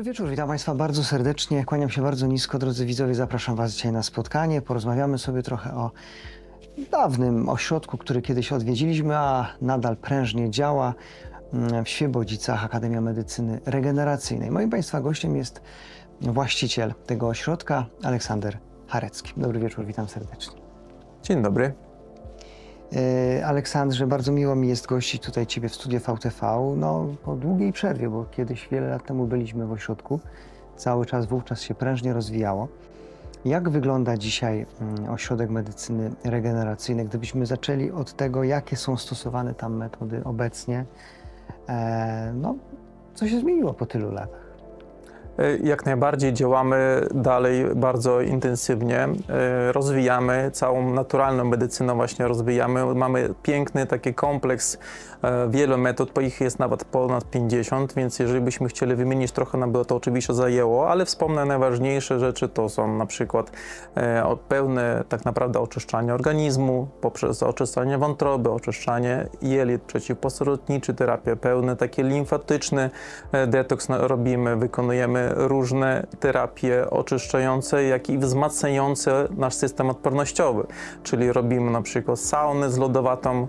Dobry wieczór, witam Państwa bardzo serdecznie. Kłaniam się bardzo nisko, drodzy widzowie. Zapraszam Was dzisiaj na spotkanie. Porozmawiamy sobie trochę o dawnym ośrodku, który kiedyś odwiedziliśmy, a nadal prężnie działa mm, w Świebodzicach Akademia Medycyny Regeneracyjnej. Moim Państwa gościem jest właściciel tego ośrodka, Aleksander Harecki. Dobry wieczór, witam serdecznie. Dzień dobry. E, Aleksandrze, bardzo miło mi jest gościć tutaj Ciebie w studiu VTV, no po długiej przerwie, bo kiedyś wiele lat temu byliśmy w ośrodku, cały czas wówczas się prężnie rozwijało. Jak wygląda dzisiaj mm, ośrodek medycyny regeneracyjnej? Gdybyśmy zaczęli od tego, jakie są stosowane tam metody obecnie, e, no co się zmieniło po tylu latach? E, Jak najbardziej działamy dalej bardzo intensywnie. E, Rozwijamy całą naturalną medycynę, właśnie rozwijamy. Mamy piękny taki kompleks e, wielu metod, bo ich jest nawet ponad 50, więc jeżeli byśmy chcieli wymienić trochę, nam by to oczywiście zajęło, ale wspomnę najważniejsze rzeczy to są na przykład pełne tak naprawdę oczyszczanie organizmu poprzez oczyszczanie wątroby, oczyszczanie jelit przeciwposorotniczy, terapia pełne takie limfatyczne, detoks robimy, wykonujemy różne terapie oczyszczające, jak i wzmacniające nasz system odpornościowy, czyli robimy na przykład sauny z lodowatą,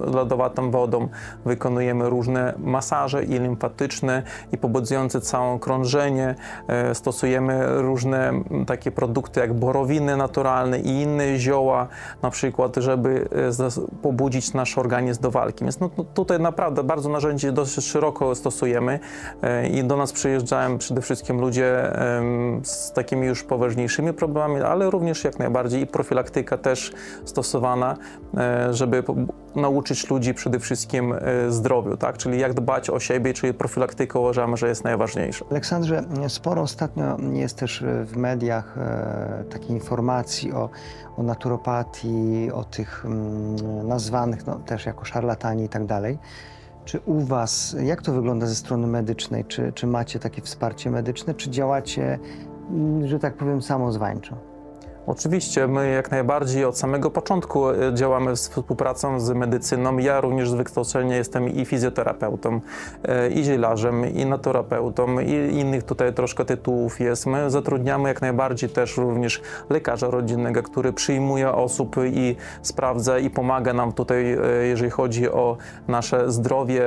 lodowatą wodą, wykonujemy różne masaże i limfatyczne i pobudzające całe krążenie, e, stosujemy różne takie produkty jak borowiny naturalne i inne zioła, na przykład, żeby e, pobudzić nasz organizm do walki. Więc no, tu- tutaj naprawdę bardzo narzędzi dosyć szeroko stosujemy e, i do nas przyjeżdżają przede wszystkim ludzie em, z takimi już poważniejszymi problemami, ale również jak najbardziej i profilaktyka też stosowana, e, żeby nauczyć ludzi przede wszystkim e, zdrowiu, tak? czyli jak dbać o siebie, czyli profilaktyka uważamy, że jest najważniejsza. Aleksandrze, sporo ostatnio jest też e, w mediach takiej informacji o, o naturopatii, o tych mm, nazwanych no, też jako szarlatani i tak dalej. Czy u Was, jak to wygląda ze strony medycznej? Czy, czy macie takie wsparcie medyczne, czy działacie, mm, że tak powiem, samozwańczo? Oczywiście, my jak najbardziej od samego początku e, działamy z współpracą z medycyną. Ja również z wykształcenia jestem i fizjoterapeutą, e, i zielarzem, i naturapeutą, i innych tutaj troszkę tytułów jest. My zatrudniamy jak najbardziej też również lekarza rodzinnego, który przyjmuje osób i sprawdza i pomaga nam tutaj, e, jeżeli chodzi o nasze zdrowie,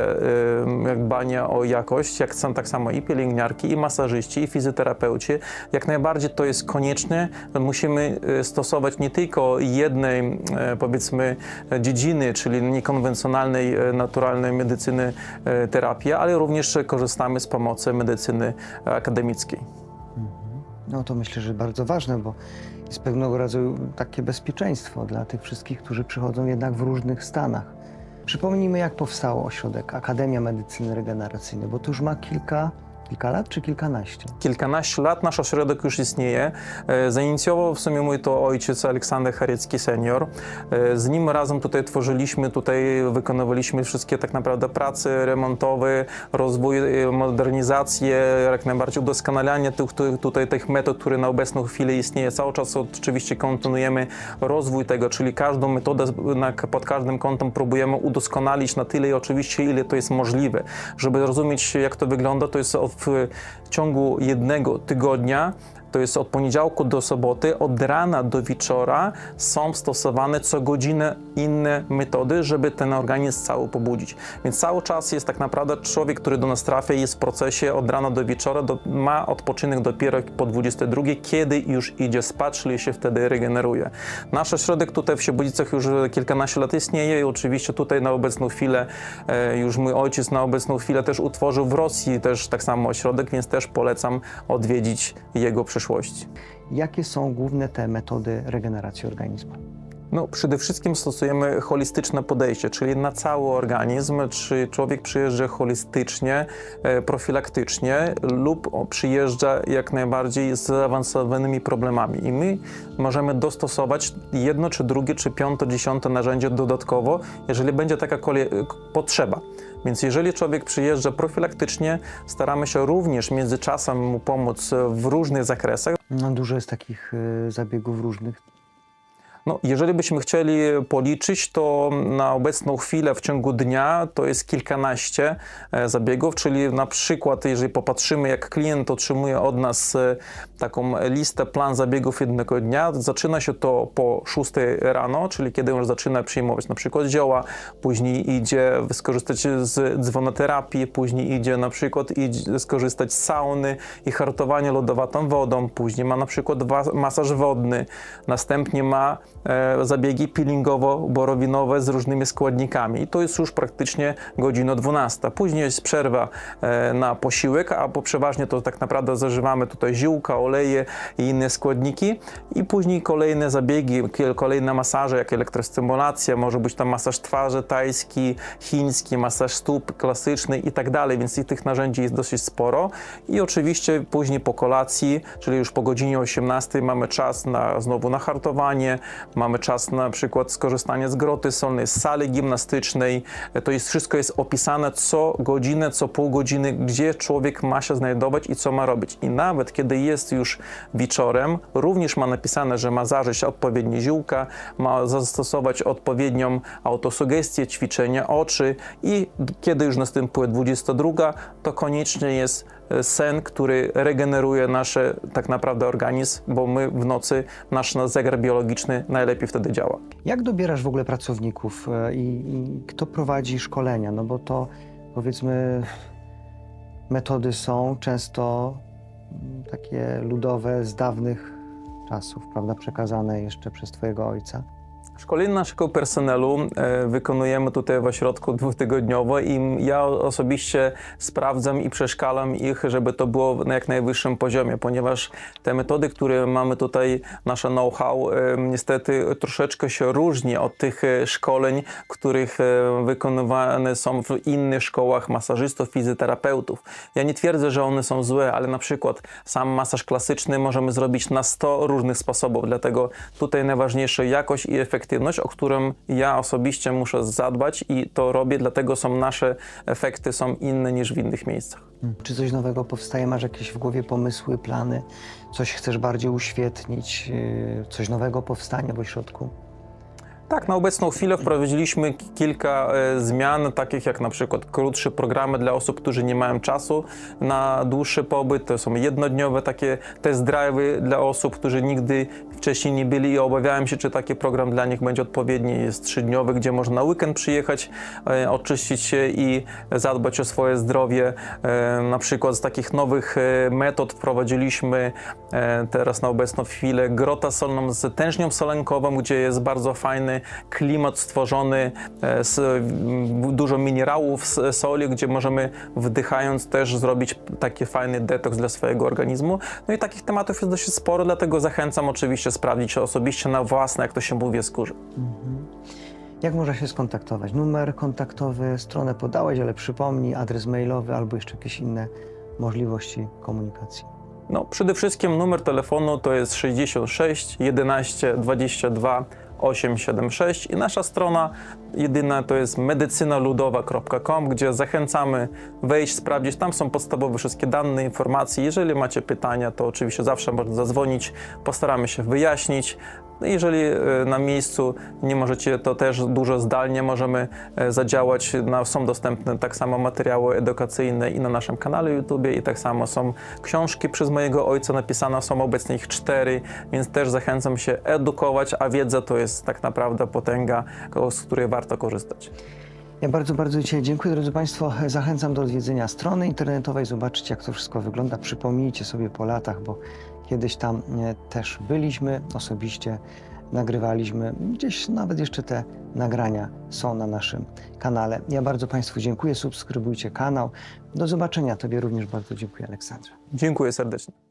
dbanie o jakość, jak są tak samo i pielęgniarki, i masażyści, i fizjoterapeuci. Jak najbardziej to jest konieczne. Musimy e, stosować nie tylko jednej, e, powiedzmy, dziedziny, czyli niekonwencjonalnej, e, naturalnej medycyny e, terapii, ale również korzystamy z pomocy medycyny akademickiej. No to myślę, że bardzo ważne, bo jest pewnego rodzaju takie bezpieczeństwo dla tych wszystkich, którzy przychodzą jednak w różnych stanach. Przypomnijmy, jak powstał ośrodek Akademia Medycyny Regeneracyjnej, bo to już ma kilka, kilka lat czy kilkanaście. Kilkanaście lat nasz ośrodek już istnieje. E, Zainicjował w sumie mój to ojciec Aleksander Harecki senior. E, Z nim razem tutaj tworzyliśmy, tutaj wykonywaliśmy wszystkie tak naprawdę prace remontowe, rozwój, e, modernizację, jak najbardziej udoskonalanie tych, tutaj tych metod, które na obecną chwilę istnieje. Cały czas oczywiście kontynuujemy rozwój tego, czyli każdą metodę na, pod każdym kątem próbujemy udoskonalić na tyle oczywiście, ile to jest możliwe. Żeby rozumieć, jak to wygląda, to jest w ciągu jednego tygodnia to jest od poniedziałku do soboty, od rana do wieczora są stosowane co godzinę inne metody, żeby ten organizm cały pobudzić. Więc cały czas jest tak naprawdę człowiek, który do nas trafia, jest w procesie od rana do wieczora, do, ma odpoczynek dopiero po 22, kiedy już idzie spać, czyli się wtedy regeneruje. Nasz ośrodek tutaj w Siebodzicach już kilkanaście lat istnieje i oczywiście tutaj na obecną chwilę, e, już mój ojciec na obecną chwilę też utworzył w Rosji też tak samo ośrodek, więc też polecam odwiedzić jego przyszłości. Jakie są główne te metody regeneracji organizmu? No, przede wszystkim stosujemy holistyczne podejście, czyli na cały organizm, czy człowiek przyjeżdża holistycznie, e, profilaktycznie lub przyjeżdża jak najbardziej z zaawansowanymi problemami. I my możemy dostosować jedno, czy drugie, czy piąte, dziesiąte narzędzie dodatkowo, jeżeli będzie taka kole- potrzeba. Więc jeżeli człowiek przyjeżdża profilaktycznie, staramy się również w międzyczasem mu pomóc w różnych zakresach. No, dużo jest takich y, zabiegów różnych. No, jeżeli byśmy chcieli policzyć, to na obecną chwilę w ciągu dnia to jest kilkanaście e, zabiegów, czyli na przykład, jeżeli popatrzymy, jak klient otrzymuje od nas e, taką listę, plan zabiegów jednego dnia, zaczyna się to po 6 rano, czyli kiedy już zaczyna przyjmować na przykład zioła, później idzie skorzystać z dzwonoterapii, później idzie na przykład idzie skorzystać z sauny i hartowania lodowatą wodą, później ma na przykład masaż wodny, następnie ma zabiegi peelingowo-borowinowe z różnymi składnikami. I to jest już praktycznie godzina 12. Później jest przerwa e, na posiłek, a bo przeważnie to tak naprawdę zażywamy tutaj ziółka, oleje i inne składniki. I później kolejne zabiegi, kolejne masaże, jak elektrostymulacja, może być tam masaż twarzy tajski, chiński, masaż stóp klasyczny i tak dalej, więc i tych narzędzi jest dosyć sporo. I oczywiście później po kolacji, czyli już po godzinie 18 mamy czas na znowu na hartowanie, mamy czas na przykład skorzystanie z groty solnej, z sali gimnastycznej. To jest wszystko jest opisane co godzinę, co pół godziny, gdzie człowiek ma się znajdować i co ma robić. I nawet kiedy jest już wieczorem, również ma napisane, że ma zażyć odpowiednie ziółka, ma zastosować odpowiednią autosugestię, ćwiczenie oczy i kiedy już następuje 22, to koniecznie jest sen, który regeneruje nasze tak naprawdę organizm, bo my w nocy nasz zegar biologiczny najlepiej wtedy działa. Jak dobierasz w ogóle pracowników e, i, i kto prowadzi szkolenia? No bo to powiedzmy metody są często mm, takie ludowe z dawnych czasów, prawda, przekazane jeszcze przez twojego ojca. Szkolenie naszego personelu e, wykonujemy tutaj w ośrodku dwutygodniowo i ja osobiście sprawdzam i przeszkalam ich, żeby to było na jak najwyższym poziomie, ponieważ te metody, które mamy tutaj, nasze know-how, e, niestety troszeczkę się różni od tych e, szkoleń, których wykonywane są w innych szkołach masażystów, fizjoterapeutów. Ja nie twierdzę, że one są złe, ale na przykład sam masaż klasyczny możemy zrobić na 100 różnych sposobów, dlatego tutaj najważniejsza jakość i efektywność, o którym ja osobiście muszę zadbać i to robię, dlatego są nasze efekty są inne niż w innych miejscach. Czy coś nowego powstaje? Masz jakieś w głowie pomysły, plany? Coś chcesz bardziej uświetnić? Yy, Coś nowego powstanie w ośrodku? Tak, na obecną chwilę wprowadziliśmy kilka e, zmian, takich jak na przykład krótsze programy dla osób, którzy nie mają czasu na dłuższy pobyt. To są jednodniowe takie test drive'y dla osób, którzy nigdy wcześniej nie byli i obawiałem się, czy taki program dla nich będzie odpowiedni. Jest trzydniowy, gdzie można na weekend przyjechać, e, oczyścić się i zadbać o swoje zdrowie. E, na przykład z takich nowych metod wprowadziliśmy teraz na obecną chwilę grota solną z tężnią solenkową, gdzie jest bardzo fajny klimat stworzony e, z m, dużo minerałów, z soli, gdzie możemy wdychając też zrobić taki fajny detoks dla swojego organizmu. No i takich tematów jest dość sporo, dlatego zachęcam oczywiście sprawdzić osobiście na własne, jak to się mówi, skórze. Jak można się skontaktować? Numer kontaktowy, stronę podałeś, ale przypomnij, adres mailowy albo jeszcze jakieś inne możliwości komunikacji. No, przede wszystkim numer telefonu to jest 66 11 22 876 i nasza strona jedyna to jest medycynaludowa.com, gdzie zachęcamy wejść, sprawdzić. Tam są podstawowe wszystkie dane, informacje. Jeżeli macie pytania, to oczywiście zawsze można zadzwonić, postaramy się wyjaśnić. No, Jeżeli e, na miejscu nie możecie, to też dużo zdalnie możemy e, zadziałać. Są dostępne tak samo materiały edukacyjne i na naszym kanale YouTube i tak samo są książki przez mojego ojca napisane, są obecnie ich cztery, więc też zachęcam się edukować, a wiedza to jest tak naprawdę potęga, z której warto korzystać. Ja bardzo, bardzo Ci dziękuję, drodzy Państwo. Zachęcam do odwiedzenia strony internetowej, zobaczcie, jak to wszystko wygląda. Przypomnijcie sobie po latach, bo kiedyś tam e, też byliśmy, osobiście nagrywaliśmy. Gdzieś nawet jeszcze te nagrania są na naszym kanale. Ja bardzo Państwu dziękuję, subskrybujcie kanał. Do zobaczenia. Tobie również bardzo dziękuję, Aleksandrze. Dziękuję serdecznie.